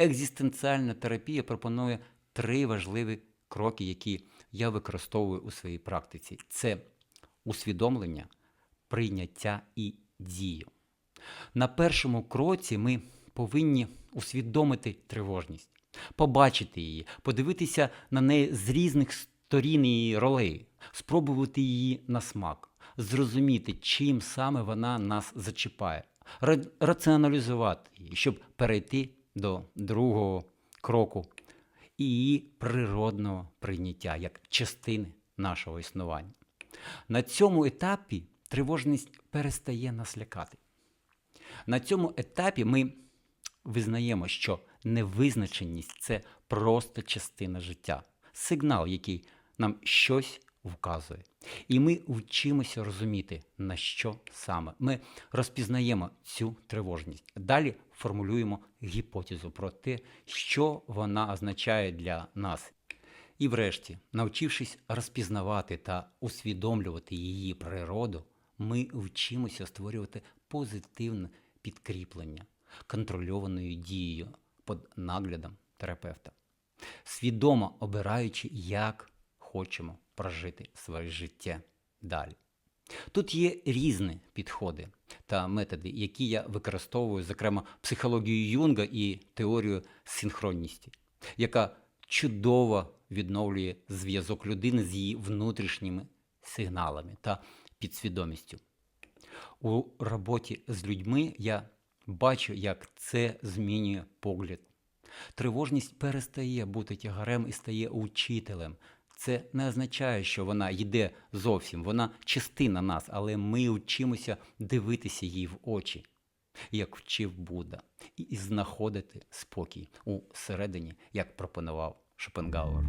Екзистенціальна терапія пропонує три важливі кроки, які я використовую у своїй практиці: це усвідомлення, прийняття і дію. На першому кроці ми повинні усвідомити тривожність, побачити її, подивитися на неї з різних сторін її ролей, спробувати її на смак, зрозуміти, чим саме вона нас зачіпає, раціоналізувати її, щоб перейти до другого кроку і природного прийняття як частини нашого існування. На цьому етапі тривожність перестає нас лякати. На цьому етапі ми визнаємо, що невизначеність це просто частина життя, сигнал, який нам щось вказує. І ми вчимося розуміти, на що саме. Ми розпізнаємо цю тривожність. Далі формулюємо гіпотезу про те, що вона означає для нас. І врешті, навчившись розпізнавати та усвідомлювати її природу, ми вчимося створювати позитивне підкріплення контрольованою дією під наглядом терапевта, свідомо обираючи, як хочемо прожити своє життя далі. Тут є різні підходи та методи, які я використовую, зокрема, психологію Юнга і теорію синхронності, яка чудово відновлює зв'язок людини з її внутрішніми сигналами та підсвідомістю. У роботі з людьми я бачу, як це змінює погляд. Тривожність перестає бути тягарем і стає учителем. Це не означає, що вона йде зовсім, вона частина нас, але ми вчимося дивитися їй в очі, як вчив Будда, і знаходити спокій у середині, як пропонував Шопенгауер.